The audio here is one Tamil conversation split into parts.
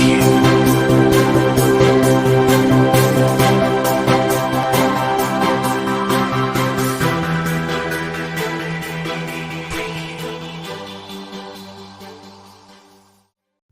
you.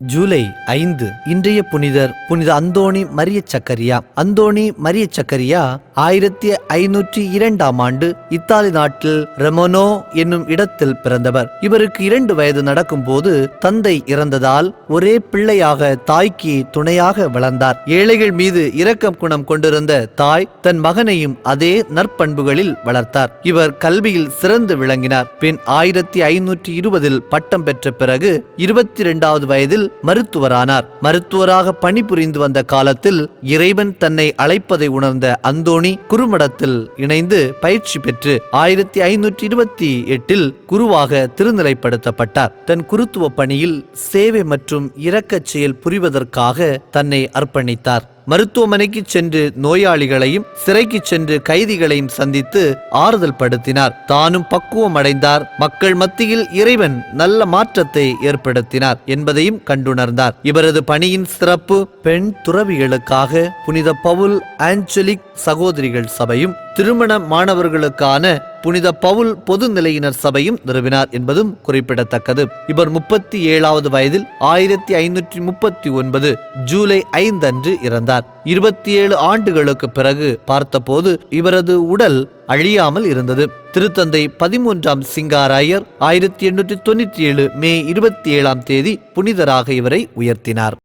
ஜூலை ஐந்து இன்றைய புனிதர் புனித அந்தோணி மரிய சக்கரியா. அந்தோணி மரிய சக்கரியா ஆயிரத்தி ஐநூற்றி இரண்டாம் ஆண்டு இத்தாலி நாட்டில் ரெமோனோ என்னும் இடத்தில் பிறந்தவர். இவருக்கு இரண்டு வயது நடக்கும் போது தந்தை இறந்ததால் ஒரே பிள்ளையாக தாய்க்கு துணையாக வளர்ந்தார். ஏழைகள் மீது இரக்கம் குணம் கொண்டிருந்த தாய் தன் மகனையும் அதே நற்பண்புகளில் வளர்த்தார். இவர் கல்வியில் சிறந்து விளங்கினார். பின் ஆயிரத்தி ஐநூற்றி இருபதில் பட்டம் பெற்ற பிறகு இருபத்தி இரண்டாவது வயதில் மருத்துவரானார். மருத்துவராக பணிபுரிந்து வந்த காலத்தில் இறைவன் தன்னை அழைப்பதை உணர்ந்த அந்தோணி குறுமடத்தில் இணைந்து பயிற்சி பெற்று ஆயிரத்தி ஐநூற்றி இருபத்தி எட்டில் குருவாக திருநிலைப்படுத்தப்பட்டார். தன் குருத்துவ பணியில் சேவை மற்றும் இரக்கச் செயல் புரிவதற்காக தன்னை அர்ப்பணித்தார். மருத்துவமனைக்கு சென்று நோயாளிகளையும் சிறைக்கு சென்று கைதிகளையும் சந்தித்து ஆறுதல் படுத்தினார். தானும் பக்குவம் அடைந்தார் மக்கள் மத்தியில் இறைவன் நல்ல மாற்றத்தை ஏற்படுத்தினார் என்பதையும் கண்டுணர்ந்தார். இவரது பணியின் சிறப்பு பெண் துறவிகளுக்காக புனித பவுல் ஆஞ்சலிக் சகோதரிகள் சபையும் திருமண மாணவர்களுக்கான புனித பவுல் பொது நிலையினர் சபையும் நிறுவினார் என்பதும் குறிப்பிடத்தக்கது. இவர் முப்பத்தி ஏழாவது வயதில் ஆயிரத்தி ஐநூற்றி முப்பத்தி ஒன்பது ஜூலை ஐந்து அன்று இறந்தார். இருபத்தி ஏழு ஆண்டுகளுக்கு பிறகு பார்த்தபோது இவரது உடல் அழியாமல் இருந்தது. திருத்தந்தை பதிமூன்றாம் சிங்காராயர் ஆயிரத்தி எண்ணூற்றி தொண்ணூற்றி ஏழு மே இருபத்தி ஏழாம் தேதி புனிதராக இவரை உயர்த்தினார்.